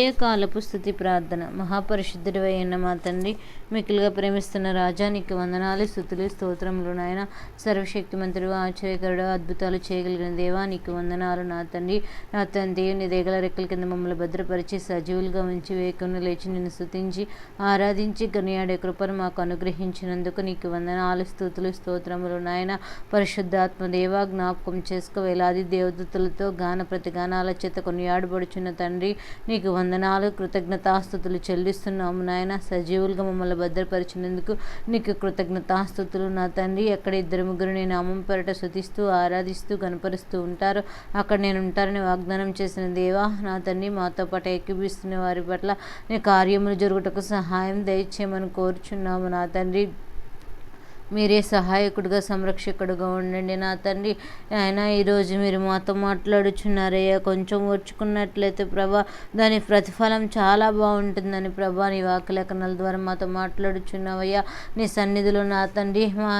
ఏ కాలపు స్థుతి ప్రార్థన. మహాపరిశుద్ధుడు అయిన మా తండ్రి మిక్కులుగా ప్రేమిస్తున్న రాజా నీకు వందనాలు స్థుతులు స్తోత్రములు నాయన. సర్వశక్తిమంతుడు ఆశ్చర్యకరుడు అద్భుతాలు చేయగలిగిన దేవా నీకు వందనాలు నా తండ్రి. నా తండ్రి నీ దేగల రెక్కల కింద మమ్మల్ని భద్రపరిచి సజీవులుగా ఉంచి వేకుని లేచి నిన్ను స్థుతించి ఆరాధించి గనియాడే కృపను మాకు అనుగ్రహించినందుకు నీకు వందనాలు స్థుతులు స్తోత్రములు నాయన. పరిశుద్ధాత్మ దేవా జ్ఞాపకం చేసుకో. వేలాది దేవదూతలతో గాన ప్రతిగానాల చేత కొనియాడబడుచున్న తండ్రి నీకు వందనాలు. కృతజ్ఞతాస్థుతులు చెల్లిస్తున్నాము నాయన. సజీవులుగా మమ్మల్ని భద్రపరిచినందుకు నీకు కృతజ్ఞతాస్థుతులు నా తండ్రి. ఎక్కడ ఇద్దరు ముగ్గురు నేను నామం పెరట శుతిస్తూ ఆరాధిస్తూ కనపరుస్తూ ఉంటారు. అక్కడ నేను ఉంటారని వాగ్దానం చేసిన దేవా నా తండ్రి మాతో పాటు ఎక్కిపిస్తున్న వారి పట్ల నీ కార్యములు జరుగుటకు సహాయం దయచేయమని కోరుచున్నాము నా తండ్రి. మీరే సహాయకుడిగా సంరక్షకుడుగా ఉండండి నా తండ్రి. ఆయన ఈరోజు మీరు మాతో మాట్లాడుచున్నారయ్యా. కొంచెం ఓర్చుకున్నట్లయితే ప్రభా దాని ప్రతిఫలం చాలా బాగుంటుందని ప్రభా నీ వాక్యలేఖనాల ద్వారా మాతో మాట్లాడుచున్నావయ్యా. నీ సన్నిధిలో నా తండ్రి మా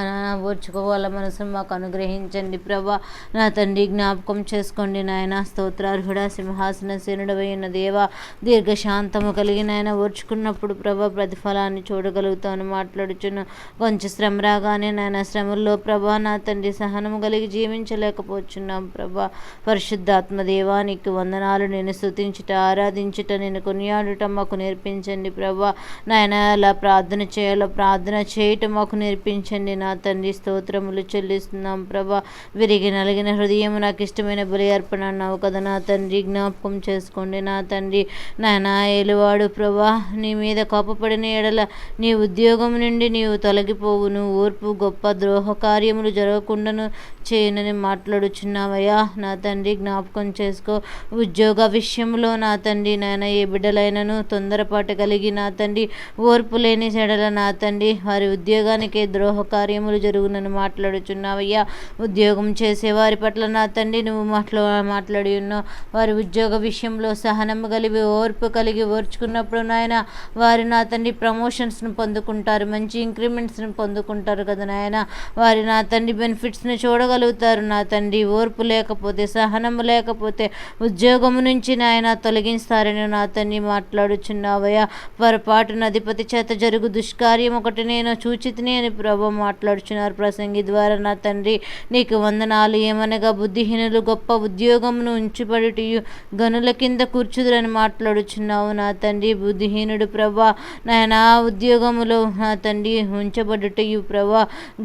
ఓర్చుకోవాల మనసును మాకు అనుగ్రహించండి ప్రభా. నా తండ్రి జ్ఞాపకం చేసుకోండి నాయన. స్తోత్రార్హుడ సింహాసన సేనుడవైన దేవా దీర్ఘశాంతము కలిగిన ఆయన ఓర్చుకున్నప్పుడు ప్రభా ప్రతిఫలాన్ని చూడగలుగుతాను మాట్లాడుచున్న కొంచెం శ్రమరా రాగానే నాయన శ్రమల్లో ప్రభా నా తండ్రి సహనము కలిగి జీవించలేకపోతున్నాం ప్రభా. పరిశుద్ధాత్మ దేవానికి వందనాలు. నేను స్థుతించుట ఆరాధించుట నేను కొనియాడుట మాకు నేర్పించండి ప్రభా. నాయన ఎలా ప్రార్థన చేయాలో? ప్రార్థన చేయటం మాకు నేర్పించండి. నా తండ్రి స్తోత్రములు చెల్లిస్తున్నాం ప్రభా. విరిగి నలిగిన హృదయం నాకు ఇష్టమైన బలి అర్పణ అన్నావు కదా. నా తండ్రి జ్ఞాపకం చేసుకోండి. నా తండ్రి నాయన ఏలువాడు ప్రభా నీ మీద కోపపడిన ఎడల నీ ఉద్యోగం నుండి నీవు తొలగిపోవును. ఓర్పు గొప్ప ద్రోహ కార్యములు జరగకుండాను చేయనని మాట్లాడుచున్నావయ్యా. నా తండ్రి జ్ఞాపకం చేసుకో. ఉద్యోగ విషయంలో నా తండ్రి నాయన ఏ బిడ్డలైనను తొందరపాటు కలిగి నా తండ్రి ఓర్పు లేని చెడల నా తండ్రి వారి ఉద్యోగానికి ద్రోహ కార్యములు జరుగునని మాట్లాడుచున్నావయ్యా. ఉద్యోగం చేసే వారి పట్ల నా తండ్రి నువ్వు మాట్లా మాట్లాడి ఉన్నావు. వారి ఉద్యోగ విషయంలో సహనము కలిగి ఓర్పు కలిగి ఓర్చుకున్నప్పుడు నాయన వారి నా తండ్రి ప్రమోషన్స్ను పొందుకుంటారు మంచి ఇంక్రిమెంట్స్ని పొందుకుంటారు. కదా నాయన? వారి నా తండ్రి బెనిఫిట్స్ని చూడగలుగుతారు. నా తండ్రి ఓర్పు లేకపోతే సహనము లేకపోతే ఉద్యోగము నుంచి నాయన తొలగిస్తారని నా తండ్రి మాట్లాడుచున్నావయ్యా. పొరపాటున అధిపతి చేత జరుగు దుష్కార్యం ఒకటి నేను చూచితిని అని ప్రభు మాట్లాడుచున్నారు. ప్రసంగి ద్వారా నా తండ్రి నీకు వందనాలు. ఏమనగా బుద్ధిహీనులు గొప్ప ఉద్యోగమును ఉంచుబడిటియు గనుల కింద కూర్చుదురని మాట్లాడుచున్నావు. నా తండ్రి బుద్ధిహీనుడు ప్రభా నాయన ఉద్యోగములో నా తండ్రి ఉంచబడుటయు ప్రభా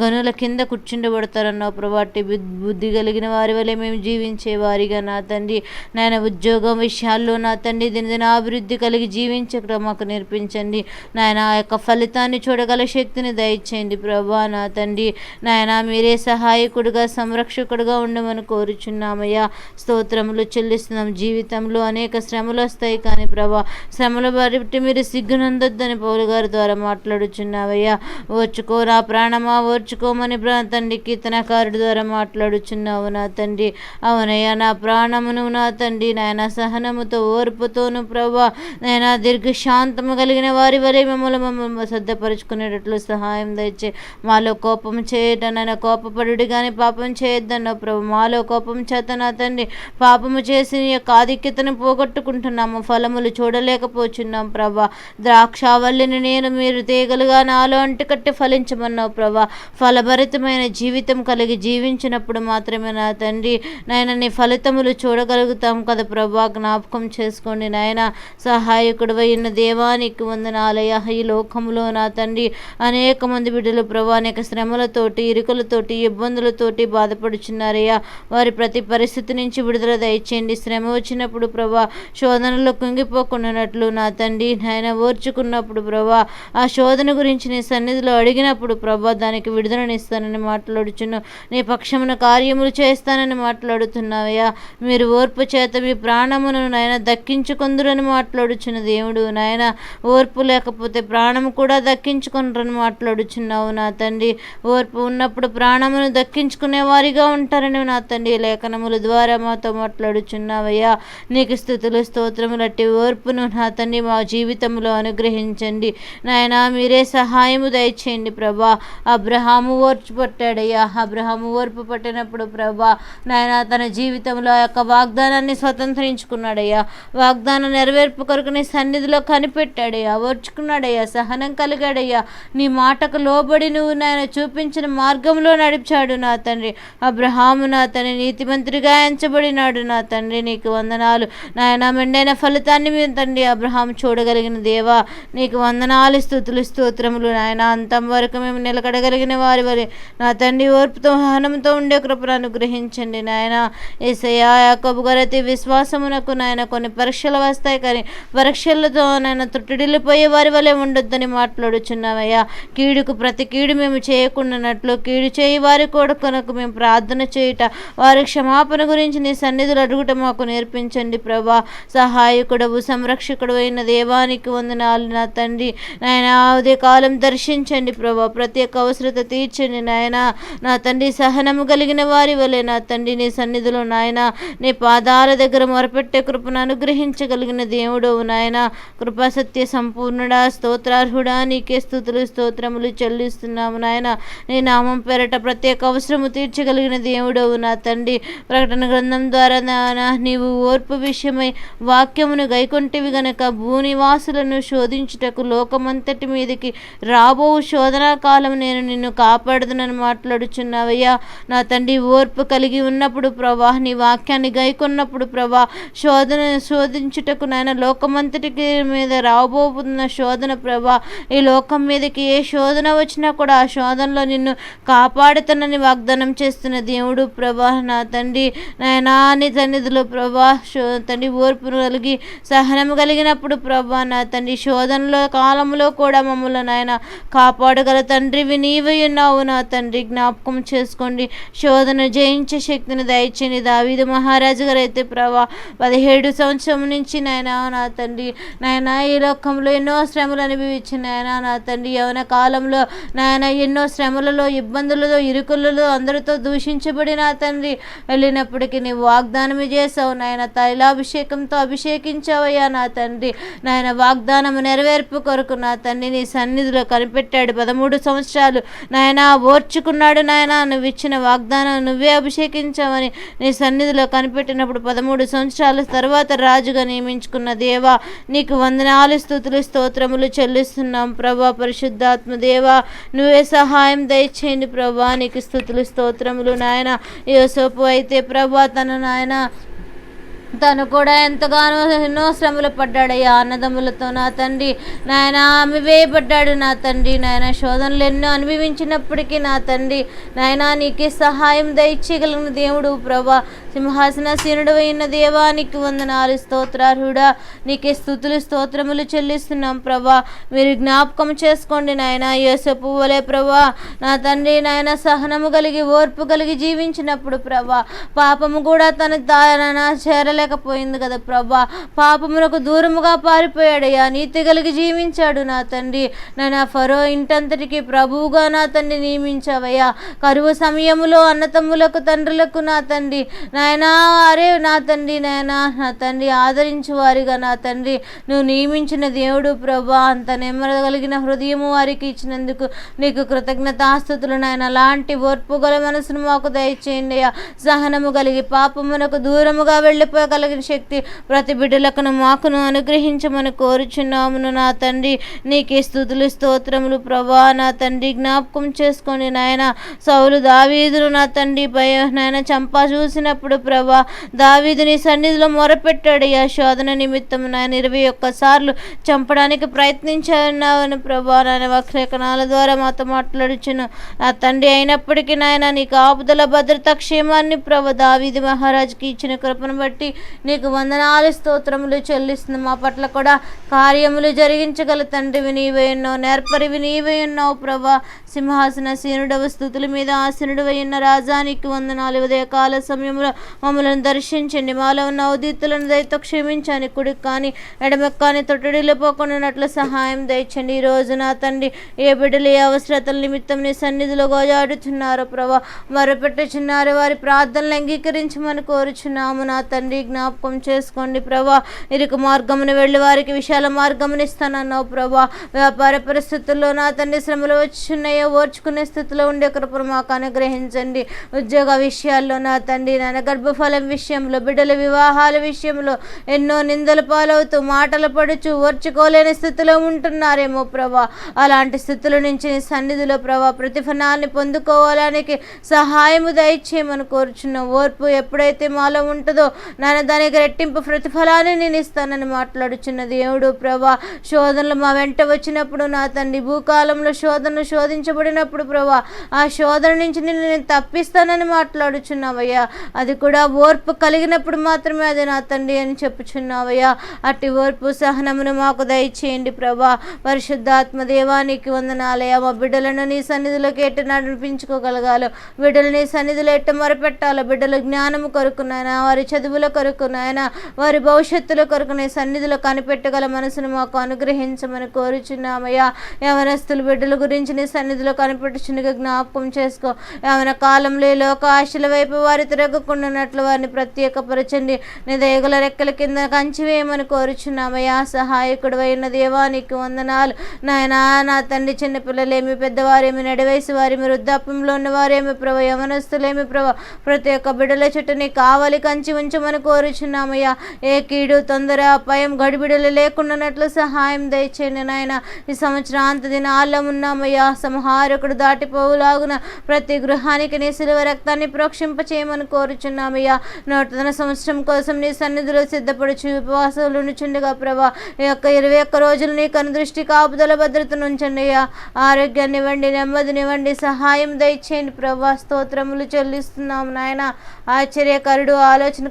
గనుల కింద కూర్చుండబడతారన్నావు ప్రభా అట్టి బుద్ధి బుద్ధి కలిగిన వారి వలె మేము జీవించే వారిగా నా తండ్రి. నాయన ఉద్యోగం విషయాల్లో నా తండ్రి దినదిన అభివృద్ధి కలిగి జీవించడం మాకు నేర్పించండి. నాయన ఆ యొక్క ఫలితాన్ని చూడగల శక్తిని దయచేయండి ప్రభా నా తండ్రి. నాయన మీరే సహాయకుడుగా సంరక్షకుడుగా ఉండమని కోరుచున్నామయ్యా. స్తోత్రములు చెల్లిస్తున్నాం. జీవితంలో అనేక శ్రమలు వస్తాయి కానీ ప్రభా శ్రమలు బట్టి మీరు సిగ్గునందొద్దని పౌలు గారి ద్వారా మాట్లాడుచున్నావయ్యా వచ్చుకో నా ప్రాణమా ఓర్చుకోమని ప్రా తండ్రి కీర్తనకారుడి ద్వారా మాట్లాడుచున్నావు నా తండ్రి. అవునయ్యా నా ప్రాణమును నా తండ్రి. నాయన సహనముతో ఓర్పుతోను ప్రభా నాయన దీర్ఘశాంతము కలిగిన వారి వరే మమ్మల్ని మమ్మల్ని సిద్ధపరచుకునేటట్లు సహాయం దయచే. మాలో కోపం చేయటం నాయన కోపపడు కానీ పాపం చేయొద్దన్న ప్రభు మాలో కోపం చేత నా తండ్రి. పాపము చేసి యొక్క ఆధిక్యతను పోగొట్టుకుంటున్నాము ఫలములు చూడలేకపోతున్నాం ప్రభా. ద్రాక్షావల్లిని నేను మీరు తీగలుగా నాలో అంటుకట్టి ఫలించమన్నావు ప్రభా. ఫలభరితమైన జీవితం కలిగి జీవించినప్పుడు మాత్రమే నా తండ్రి నాయన నీ ఫలితములు చూడగలుగుతాం కదా ప్రభా. జ్ఞాపకం చేసుకోండి నాయన. సహాయకుడు అయిన దేవానికి వందనాలయ ఈ లోకంలో నా తండ్రి అనేక మంది బిడ్డలు ప్రభా. అనేక శ్రమలతోటి ఇరుకులతోటి ఇబ్బందులతోటి బాధపడుచున్నారయ్యా. వారి ప్రతి పరిస్థితి నుంచి విడుదల దయచేయండి. శ్రమ వచ్చినప్పుడు ప్రభా శోధనలో కుంగిపోకుండానట్లు నా తండ్రి నాయన ఓర్చుకున్నప్పుడు ప్రభా ఆ శోధన గురించి నీ సన్నిధిలో అడిగినప్పుడు ప్రభా దానికి విడుదలనిస్తానని మాట్లాడుచును నీ పక్షమున కార్యములు చేస్తానని మాట్లాడుతున్నావయ్యా. మీరు ఓర్పు చేత మీ ప్రాణమును నాయన దక్కించుకుందురని మాట్లాడుచున్న దేవుడు నాయన ఓర్పు లేకపోతే ప్రాణము కూడా దక్కించుకుంటారని మాట్లాడుచున్నావు నా తండ్రి. ఓర్పు ఉన్నప్పుడు ప్రాణమును దక్కించుకునే వారిగా ఉంటారని నా తండ్రి లేఖనముల ద్వారా మాతో మాట్లాడుచున్నావయ్యా. నీకు స్థుతులు స్తోత్రములు అట్టి ఓర్పును నా తండ్రి మా జీవితంలో అనుగ్రహించండి. నాయన మీరే సహాయము దయచేయండి ప్రభా. అబ్రహాము ఓర్చి పట్టాడయ్యా అబ్రహాము ఓర్పు పట్టినప్పుడు ప్రభా నాయన తన జీవితంలో యొక్క వాగ్దానాన్ని స్వతంత్రించుకున్నాడయ్యా వాగ్దానం నెరవేర్పు కొరకు నీ సన్నిధిలో కనిపెట్టాడయ్యా ఓర్చుకున్నాడయ్యా సహనం కలిగాడయ్యా నీ మాటకు లోబడి నువ్వు నాయన చూపించిన మార్గంలో నడిచాడు నా తండ్రి. అబ్రహాము నా తండ్రి నీతిమంత్రిగా ఎంచబడినాడు నా తండ్రి. నీకు వందనాలు. నాయన మెండైన ఫలితాన్ని మీరు తండ్రి అబ్రహాం చూడగలిగిన దేవా నీకు వందనాలు స్థుతులు స్తోత్రములు. నాయన అంతం వరకు మేము నిలకడగలిగిన వారి వరి నా తండ్రి ఓర్పుతో సహనంతో ఉండే కృపను అనుగ్రహించండి నాయన. ఏసయ్యా యాకబు గరతి విశ్వాసమునకు నాయన కొన్ని పరీక్షలు వస్తాయి కానీ పరీక్షలతో నాయన త్రుటిడిల్లిపోయే వారి వలె ఉండొద్దని మాట్లాడుచున్నావయ్యా. కీడుకు ప్రతి కీడు మేము చేయకుండానట్లు కీడు చేయి వారి కొడుకునకు మేము ప్రార్థన చేయుట వారి క్షమాపణ గురించి నీ సన్నిధులు అడుగుట మాకు నేర్పించండి ప్రభా. సహాయకుడవు సంరక్షకుడు అయిన దేవానికి వందనాలు నా తండ్రి. నాయన ఉదయకాలం దర్శించండి ప్రభా. ప్రతి యొక్క అవసరత తీర్చండి నాయన. నా తండ్రి సహనము కలిగిన వారి వలె నా తండ్రి నీ సన్నిధిలో నాయన నీ పాదాల దగ్గర మొరపెట్టే కృపను అనుగ్రహించగలిగిన దేవుడవు నాయన. కృపాసత్య సంపూర్ణుడా స్తోత్రార్హుడా నీకే స్థుతులు స్తోత్రములు చెల్లిస్తున్నాము నాయన. నీ నామం పేరట ప్రత్యేక అవసరము తీర్చగలిగిన దేవుడవు నా తండ్రి. ప్రకటన గ్రంథం ద్వారా నాయన నీవు ఓర్పు విషయమై వాక్యమును గైకొంటివి గనక భూనివాసులను శోధించుటకు లోకమంతటి మీదకి రాబో శోధనా కాలం నేను నిన్ను కాపాడుదునని మాట్లాడుచున్నావయ్యా. నా తండ్రి ఓర్పు కలిగి ఉన్నప్పుడు ప్రభా నీ వాక్యాన్ని గైకొన్నప్పుడు ప్రభా శోధన శోధించుటకు నాయన లోకమంతటికి మీద రాబోతున్న శోధన ప్రభా ఈ లోకం మీదకి ఏ శోధన వచ్చినా కూడా ఆ శోధనలో నిన్ను కాపాడుతానని వాగ్దానం చేస్తున్న దేవుడు ప్రభా నా తండ్రి నాయనా నీ సన్నిధిలో ప్రభా శో తండ్రి ఓర్పు కలిగి సహనం కలిగినప్పుడు ప్రభా నా తండ్రి శోధనలో కాలంలో కూడా మమ్మల్ని నాయన కాపాడగల తండ్రివి నీవై ఉన్నావు నా తండ్రి. జ్ఞాపకం చేసుకోండి. శోధన జయించే శక్తిని దయచేయండి. దావీదు మహారాజు గారు అయితే ప్రభా పదిహేడు సంవత్సరం నుంచి నాయన నా తండ్రి నాయన ఈ లోకంలో ఎన్నో శ్రమలు అనుభవించి నాయన నా తండ్రి. యవన కాలంలో నాయన ఎన్నో శ్రమలలో ఇబ్బందులలో ఇరుకులలో అందరితో దూషించబడి నా తండ్రి. వెళ్ళినప్పటికీ నీవు వాగ్దానం చేసావు నాయన. తైలాభిషేకంతో అభిషేకించావయ్యా నా తండ్రి. నాయన వాగ్దానం నెరవేర్పు కొరకు నా తండ్రి నీ సన్నిధిలో కనిపెట్టాడు. పదమూడు సంవత్సరాలు నాయన ఓర్చుకున్నాడు నాయన నువ్వు ఇచ్చిన వాగ్దానం నువ్వే అభిషేకించావని నీ సన్నిధిలో కనిపెట్టినప్పుడు పదమూడు సంవత్సరాల తర్వాత రాజుగా నియమించుకున్న దేవా నీకు వందనాలు స్థుతులు స్తోత్రములు చెల్లిస్తున్నాం ప్రభా పరిశుద్ధాత్మ దేవా. నువ్వే సహాయం దయచేయండి ప్రభా నీకు స్థుతులు స్తోత్రములు నాయన. యోసోపు అయితే ప్రభా తన నాయన తను కూడా ఎంతగానో ఎన్నో శ్రమలు పడ్డాడయ్యా అన్నదమ్ములతో నా తండ్రి నాయన ఆమె వేయబడ్డాడు నా తండ్రి నాయన శోధనలు ఎన్నో అనుభవించినప్పటికీ నా తండ్రి నాయన నీకే సహాయం దయచేయగలిగిన దేవుడు ప్రభా సింహాసనసీనుడు అయిన దేవానికి వందనాలు. స్తోత్రార్హుడా నీకే స్థుతులు స్తోత్రములు చెల్లిస్తున్నాం ప్రభా. మీరు జ్ఞాపకం చేసుకోండి నాయన యేసపు వలే ప్రభా. నా తండ్రి నాయన సహనము కలిగి ఓర్పు కలిగి జీవించినప్పుడు ప్రభా పాపము కూడా తన తాన చేయలేకపోయింది కదా ప్రభా. పాపమునకు దూరముగా పారిపోయాడయ్యా. నీతి కలిగి జీవించాడు నా తండ్రి. నాయన ఫరో ఇంటంతటికి ప్రభువుగా నా తండ్రి నియమించావయ్యా. కరువు సమయములో అన్నతమ్ములకు తండ్రులకు నా తండ్రి. నాయనా అరే నా తండ్రి నాయనా నా తండ్రి ఆదరించు వారిగా నా తండ్రి. నువ్వు నియమించిన దేవుడు ప్రభా. అంత నెమ్మదగలిగిన హృదయము వారికి ఇచ్చినందుకు నీకు కృతజ్ఞతాస్థుతులు నాయన. అలాంటి ఓర్పు గల మనసును మాకు దయచేయండి అయ్యా. సహనము కలిగి పాపమునకు దూరముగా కలిగిన శక్తి ప్రతి బిడ్డలకును మాకును అనుగ్రహించమని కోరుచున్నామును నా తండ్రి. నీకే స్థుతులు స్తోత్రములు ప్రభా. నా తండ్రి జ్ఞాపకం చేసుకోండి నాయన సౌలు దావీదును నా తండ్రి భయ నాయన చంపా చూసినప్పుడు ప్రభా దావీదుని సన్నిధిలో మొరపెట్టాడు. ఆ శోధన నిమిత్తం నాయన ఇరవై ఒక్కసార్లు చంపడానికి ప్రయత్నించాను ప్రభా. నాయన వక్రకణాల ద్వారా మాతో మాట్లాడుచును. నా తండ్రి అయినప్పటికీ నాయన నీకు ఆపుదల భద్రత క్షేమాన్ని ప్రభ దావీది మహారాజుకి ఇచ్చిన కృపను బట్టి నీకు వందనాలు స్తోత్రములు చెల్లిస్తుంది మా పట్ల కూడా కార్యములు జరిగించగల తండ్రివి నీవే ఉన్నావు నేర్పరివి నీవే ఉన్నావు ప్రభా. సింహాసన సీనుడవ స్థుతుల మీద ఆసనుడు ఉన్న రాజానికి వందనాలు. ఉదయకాల సమయంలో మమ్మల్ని దర్శించండి. మాలో ఉన్న ఉదితులను దయతో క్షమించండి కుడికి కానీ ఎడమకు కానీ తొట్టడిలో పోకుండా సహాయం దయచండి. ఈ రోజు నా తండ్రి ఏ బిడ్డలు ఏ అవసరతల నిమిత్తం నీ సన్నిధిలో గోజాడుచున్నారో ప్రభా. మొరపెట్టుచున్నారు వారి ప్రార్థనలు అంగీకరించమని కోరుచున్నాము నా తండ్రి. జ్ఞాపకం చేసుకోండి ప్రభా. ఇరుకు మార్గమును వెళ్ళి వారికి విశాల మార్గమును ఇస్తానన్నావు ప్రభా. వ్యాపార పరిస్థితుల్లో నా తండ్రి శ్రమలు వచ్చినాయో ఓర్చుకునే స్థితిలో ఉండే కృపను మాకు అనుగ్రహించండి. ఉద్యోగ విషయాల్లో నా తండ్రి నాన్న గర్భఫలం విషయంలో బిడ్డల వివాహాల విషయంలో ఎన్నో నిందల పాలవుతూ మాటలు పడుచు ఓర్చుకోలేని స్థితిలో ఉంటున్నారేమో ప్రభా. అలాంటి స్థితుల నుంచి సన్నిధిలో ప్రభా ప్రతిఫలాన్ని పొందుకోవడానికి సహాయము దయచేయమని కోరుచున్న. ఓర్పు ఎప్పుడైతే మాలో ఉంటుందో నాయన దానికి రెట్టింపు ప్రతిఫలాన్ని నేను ఇస్తానని మాట్లాడుచున్న దేవుడు ప్రభా శోధనలు మా వెంట వచ్చినప్పుడు నా తండ్రి భూకాలంలో శోధనలు శోధించబడినప్పుడు ప్రభా ఆ శోధన నుంచి నిన్ను నేను తప్పిస్తానని మాట్లాడుచున్నావయ్యా. అది కూడా ఓర్పు కలిగినప్పుడు మాత్రమే అది నా తండ్రి అని చెప్పుచున్నావయ్యా. అట్టి ఓర్పు సహనమును మాకు దయచేయండి ప్రభా. పరిశుద్ధాత్మ దేవానికి వందనాలయ్యా మా బిడ్డలను నీ సన్నిధిలోకి ఎట్టు నడిపించుకోగలగాలి. బిడ్డలు నీ సన్నిధిలో ఎట్టు మొరపెట్టాలో. బిడ్డలు జ్ఞానము కొరుకున్నాయన వారి చదువుల కొరుకున్నాయన వారి భవిష్యత్తులో కొరకు నీ సన్నిధిలో కనిపెట్టగల మనసును మాకు అనుగ్రహించమని కోరుచున్నామయ్యా. యవనస్తులు బిడ్డల గురించి నీ సన్నిధిలో కనిపెట్టుచునిగా జ్ఞాపకం చేసుకో. యవన కాలంలో ఈ లోక ఆశల వైపు వారి తిరగకుండానట్లు వారిని ప్రత్యేకపరచండి. నీ దయగల రెక్కల కింద కంచి వేయమని కోరుచున్నామయ్యా. సహాయకుడు అయిన దేవానికి వందనాలు. నాయనా నా తండ్రి చిన్నపిల్లలేమి పెద్దవారేమి నడివేసి వారేమి వృద్ధాప్యంలో ఉన్నవారేమి ప్రభు యవనస్తులేమి ప్రభు ప్రతి ఒక్క బిడ్డల చుట్టూ నీ కంచి ఉంచమని కోరుచున్నామయ్యా. ఏ కీడు తొందర అపాయం గడిబిడలు లేకుండానట్లు సహాయం దయచేయండి నాయన. ఈ సంవత్సరాంత దినాల్లో ఉన్నామయ్యా. సంహారకుడు దాటిపోవులాగున ప్రతి గృహానికి నీ శిలువ రక్తాన్ని ప్రోక్షింప చేయమని కోరుచున్నామయ్యా. నూతన సంవత్సరం కోసం నీ సన్నిధిలో సిద్ధపడుచు ఉపవాసాలు నుంచుండగా ప్రభా. ఈ యొక్క ఇరవై ఒక్క రోజులు నీ కనుదృష్టి కాపుదల భద్రతను ఉంచండి అయ్యా ఆరోగ్యాన్ని ఇవ్వండి నెమ్మదినివ్వండి సహాయం దయచేయండి ప్రభా. స్తోత్రములు చెల్లిస్తున్నాము నాయన. ఆశ్చర్యకరుడు ఆలోచన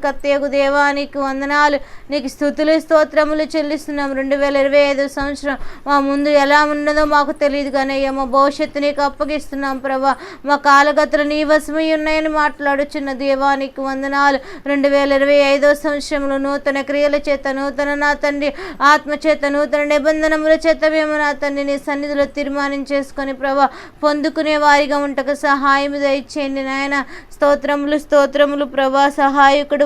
దేవా దేవానికి వందనాలు. నీకు స్థుతులు స్తోత్రములు చెల్లిస్తున్నాం. రెండు వేల ఇరవై ఐదు సంవత్సరం మా ముందు ఎలా ఉన్నదో మాకు తెలియదు కానీ మా భవిష్యత్తు నీకు అప్పగిస్తున్నాం ప్రభా. మా కాలగతులు నీ వశమై ఉన్నాయని మాట్లాడుచున్న దేవానికి వందనాలు. రెండు వేల ఇరవై ఐదో సంవత్సరంలో నూతన క్రియల చేత నూతన నా తండ్రి ఆత్మ చేత నూతన నిబంధనముల చేత మేము నా తండ్రి నీ సన్నిధిలో తీర్మానం చేసుకొని ప్రభా పొందుకునే వారిగా ఉంటకు సహాయం దయచేయండి నాయన. స్తోత్రములు స్తోత్రములు ప్రభా సహాయకుడు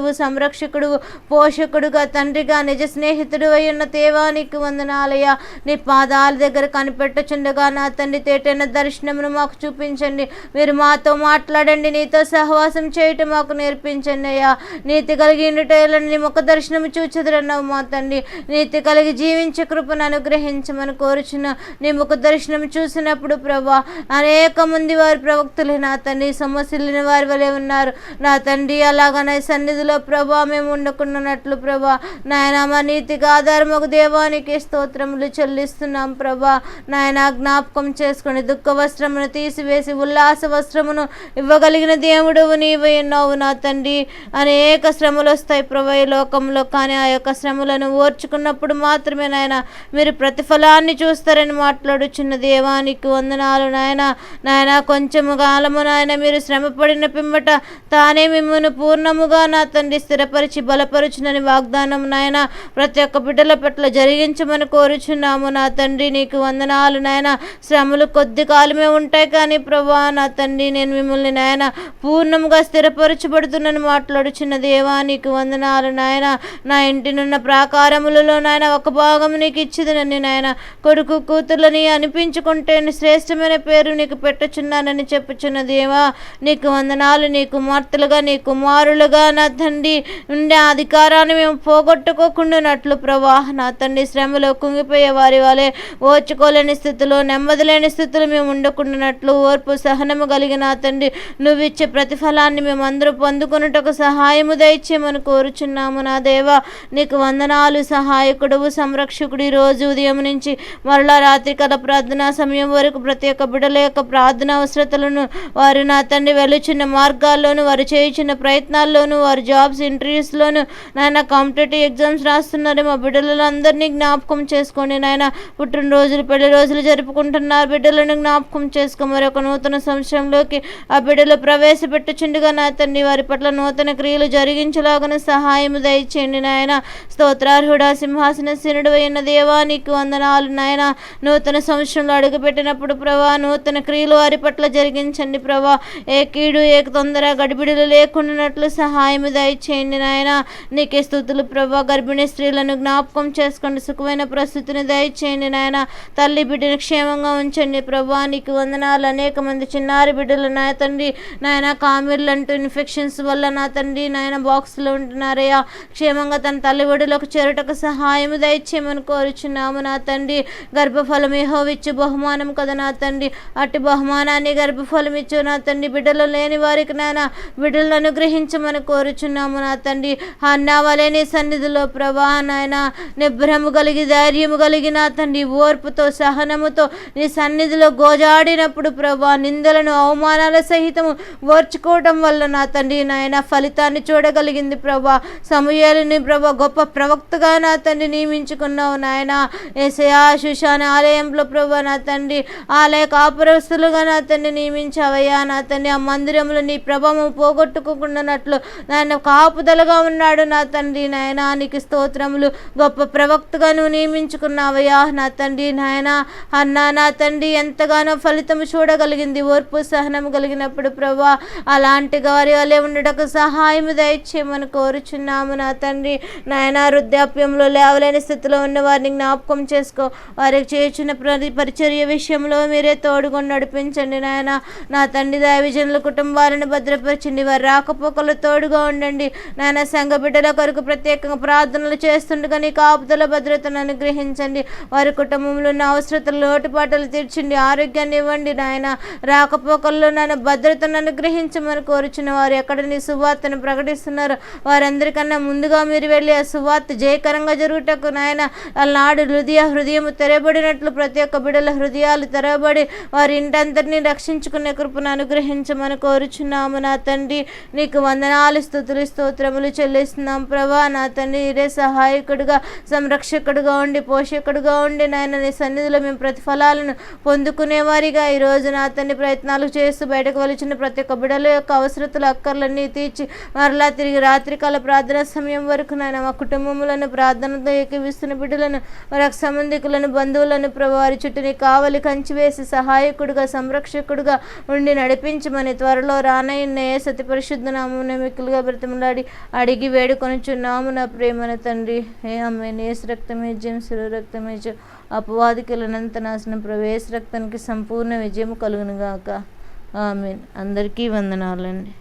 రక్షకుడు పోషకుడుగా తండ్రిగా నిజ స్నేహితుడు అయి ఉన్న దేవానికి వందనాలయ నీ పాదాల దగ్గర కనిపెట్టచుండగా నా తండ్రి తేటైన దర్శనమును మాకు చూపించండి. మీరు మాతో మాట్లాడండి నీతో సహవాసం చేయటం మాకు నేర్పించండి అయ్యా. నీతి కలిగి ఉండుటలను నీ ముఖ దర్శనము చూచదురన్నావు మా తండ్రి. నీతి కలిగి జీవించే కృపను అనుగ్రహించమని కోరుచున్న నీ ముఖ దర్శనం చూసినప్పుడు ప్రభా అనేక మంది వారి ప్రవక్తులు నా తండ్రి సమస్యలు వారి వలె ఉన్నారు. నా తండ్రి అలాగా నా సన్నిధిలో ప్రభా మేము ఉండకున్నట్లు ప్రభా. నాయన మా నీతికి ఆధారమగు దేవానికి స్తోత్రములు చెల్లిస్తున్నాం ప్రభా. నాయన జ్ఞాపకం చేసుకుని దుఃఖ వస్త్రమును తీసివేసి ఉల్లాస వస్త్రమును ఇవ్వగలిగిన దేవుడు నీవు ఉన్నావు నా తండ్రి. అనేక శ్రమలు వస్తాయి ప్రభా ఈ లోకంలో కానీ ఆ యొక్క శ్రమలను ఓర్చుకున్నప్పుడు మాత్రమే నాయన మీరు ప్రతిఫలాన్ని చూస్తారని మాట్లాడుచున్న దేవానికి వందనాలు నాయన. నాయన కొంచెము కాలము నాయన మీరు శ్రమపడిన పిమ్మట తానే మిమ్మల్ని పూర్ణముగా నా తండ్రి స్థిరపరిచి బలపరుచునని వాగ్దానం నాయన. ప్రతి ఒక్క బిడ్డల పట్ల జరిగించమని కోరుచున్నాము నా తండ్రి. నీకు వందనాలు నాయన. శ్రమలు కొద్ది కాలమే ఉంటాయి కానీ ప్రభా నా తండ్రి నేను మిమ్మల్ని నాయన పూర్ణముగా స్థిరపరచబడుతున్నని మాట్లాడుచున్న దేవా నీకు వందనాలు నాయన. నా ఇంటినున్న ప్రాకారములలో నాయన ఒక భాగం నీకు ఇచ్చిదనని నాయన. కొడుకు కూతుర్లని అనిపించుకుంటే శ్రేష్టమైన పేరు నీకు పెట్టుచున్నానని చెప్పుచున్న దేవా నీకు వందనాలు నీ కుమార్తెలుగా నీ కుమారులుగా నా తండ్రి. ఉండే అధికారాన్ని మేము పోగొట్టుకోకుండానట్లు ప్రభా నా తండ్రి శ్రమలో కుంగిపోయే వారి వలె ఓర్చుకోలేని స్థితిలో నెమ్మది లేని స్థితిలో మేము ఉండకుండానట్లు ఓర్పు సహనము కలిగిన తండ్రి నువ్వు ఇచ్చే ప్రతిఫలాన్ని మేము అందరూ పొందుకున్నటకు సహాయము దయచేయమని కోరుచున్నాము. నా దేవా నీకు వందనాలు. సహాయకుడువు సంరక్షకుడు రోజు ఉదయం నుంచి మరలా రాత్రికాల ప్రార్థనా సమయం వరకు ప్రతి ఒక్క బిడ్డల యొక్క ప్రార్థన అవసరతలను వారు నా తండ్రి వెళ్ళుచున్న మార్గాల్లోనూ వారు చేయుచున్న ప్రయత్నాల్లోనూ వారు జాబ్స్ ఇంటర్వ్యూస్లోను నాయన కాంపిటేటివ్ ఎగ్జామ్స్ రాస్తున్నారు మా బిడ్డలందరినీ జ్ఞాపకం చేసుకోండి నాయన. పుట్టినరోజులు పెళ్ళి రోజులు జరుపుకుంటున్నారు బిడ్డలను జ్ఞాపకం చేసుకో. మరి ఒక నూతన సంవత్సరంలోకి ఆ బిడ్డలు ప్రవేశపెట్టుచుండగా నా తండ్రి వారి పట్ల నూతన క్రియలు జరిగించలాగన సహాయం దయచేయండి నాయన. స్తోత్రార్హుడా సింహాసన సినుడు అయిన దేవానికి వందనాలు నాయన. నూతన సంవత్సరంలో అడుగుపెట్టినప్పుడు ప్రభా నూతన క్రియలు వారి పట్ల జరిగించండి ప్రభా. ఏ కీడు ఏ తొందర గడిబిడులు లేకుండానట్లు సహాయం దయచేయండి దయచేయండి నాయన. నీకే స్థుతులు ప్రభా. గర్భిణీ స్త్రీలను జ్ఞాపకం చేసుకోండి. సుఖమైన ప్రస్తుతిని దయచేయండి నాయన. తల్లి బిడ్డను క్షేమంగా ఉంచండి ప్రభా. నీకు వందనాలు. అనేక మంది చిన్నారి బిడ్డలు నా తండ్రి. నాయన కామెర్లు అంటూ ఇన్ఫెక్షన్స్ వల్ల నా తండ్రి నాయన బాక్స్లో ఉంటున్నారయ్యా. క్షేమంగా తన తల్లి ఒడిలోకి చేరుటకు సహాయం దయచేయమని కోరుచున్నాము నా తండ్రి. గర్భఫలం యెహోవిచ్చు బహుమానం కదా నా తండ్రి. అట్టి బహుమానాన్ని గర్భఫలం ఇచ్చు నా తండ్రి. బిడ్డలు లేని వారికి నాయన బిడ్డలను అనుగ్రహించమని కోరుచున్నాము నా తండ్రి అన్నావలే నీ సన్నిధిలో ప్రభా నాయన నిబ్రహము కలిగి ధైర్యము కలిగిన తండ్రి ఓర్పుతో సహనముతో నీ సన్నిధిలో గోజాడినప్పుడు ప్రభా నిందలను అవమానాల సహితము ఓర్చుకోవటం వల్ల నా తండ్రి నాయన ఫలితాన్ని చూడగలిగింది ప్రభా. సమయాలని ప్రభా గొప్ప ప్రవక్తగా నా తండ్రి నియమించుకున్నావు నాయన. ఏసయా శుశాన ఆలయంలో ప్రభా నా తండ్రి ఆలయ కాపురస్తులుగా నా తండ్రి నియమించావయ్యా. నా తండ్రి ఆ మందిరంలో నీ ప్రభావం పోగొట్టుకోకుండానట్లు నాయన కాపుదలగా ఉన్నాడు నా తండ్రి నాయన. నీకు స్తోత్రములు. గొప్ప ప్రవక్తగా నువ్వు నియమించుకున్నావయ్యా నా తండ్రి నాయన. అన్నా నా తండ్రి ఎంతగానో ఫలితము చూడగలిగింది. ఓర్పు సహనం కలిగినప్పుడు ప్రభా అలాంటి గారి వలె ఉండటకు సహాయం దయచేయమని కోరుచున్నాము నా తండ్రి నాయన. వృద్ధాప్యంలో లేవలేని స్థితిలో ఉన్న వారిని జ్ఞాపకం చేసుకో. వారికి చేర్చిన ప్రతి పరిచర్య విషయంలో మీరే తోడుగా నడిపించండి నాయన. నా తండ్రి దైవజనుల కుటుంబాలను భద్రపరచండి. వారి రాకపోకలు తోడుగా ఉండండి. నాయన సంఘ బిడ్డల కొరకు ప్రత్యేకంగా ప్రార్థనలు చేస్తుండగా నీ కాపుదల భద్రతను అనుగ్రహించండి. వారి కుటుంబంలో ఉన్న అవసరతలు లోటుపాటలు తీర్చండి. ఆరోగ్యాన్ని ఇవ్వండి నాయన. రాకపోకల్లో నాయన భద్రతను అనుగ్రహించమని కోరుచున్న వారు ఎక్కడ నీ సువార్తను ప్రకటిస్తున్నారు వారందరికన్నా ముందుగా మీరు వెళ్ళి ఆ సువార్త జయకరంగా జరుగుటకు నాయన నాడు హృదయ హృదయం తెరబడినట్లు ప్రతి ఒక్క బిడ్డల హృదయాలు తెరబడి వారి ఇంటంతటిని రక్షించుకునే కృపను అనుగ్రహించమని కోరుచున్నాము నా తండ్రి. నీకు వందనాలు స్థుతులు స్తోత్రములు చెల్లిస్తున్నాం ప్రభా. నా తండ్రి ఇదే సహాయకుడుగా సంరక్షకుడుగా ఉండి పోషకుడుగా ఉండి నాయన నీ సన్నిధిలో మేము ప్రతిఫలాలను పొందుకునే వారిగా ఈరోజు నా తండ్రి ప్రయత్నాలు చేస్తూ బయటకు వలిచిన ప్రతి ఒక్క బిడల యొక్క అవసరతలు అక్కర్లన్నీ తీర్చి మరలా తిరిగి రాత్రికాల ప్రార్థన సమయం వరకు నాయన మా కుటుంబములను ప్రార్థనతో ఏకీవిస్తున్న బిడ్డలను వారి సంబంధికులను బంధువులను ప్రభు వారి చుట్టూని కావలి కంచి వేసి సహాయకుడుగా సంరక్షకుడుగా ఉండి నడిపించమని త్వరలో రానయ్యే ఏ సతి పరిశుద్ధ నామమున మిక్కులుగా బ్రతిమలాడి అడిగి వేడుకొనుచున్నాము నా ప్రేమన తండ్రి. ఏ అమ్మే నేస్ రక్తమే జయం శిరు రక్తమే జయం అపవాదికులనంత నాశనం ప్రవేశ రక్తానికి సంపూర్ణ విజయం కలుగునుగాక. ఆమె అందరికీ వందనాలండి.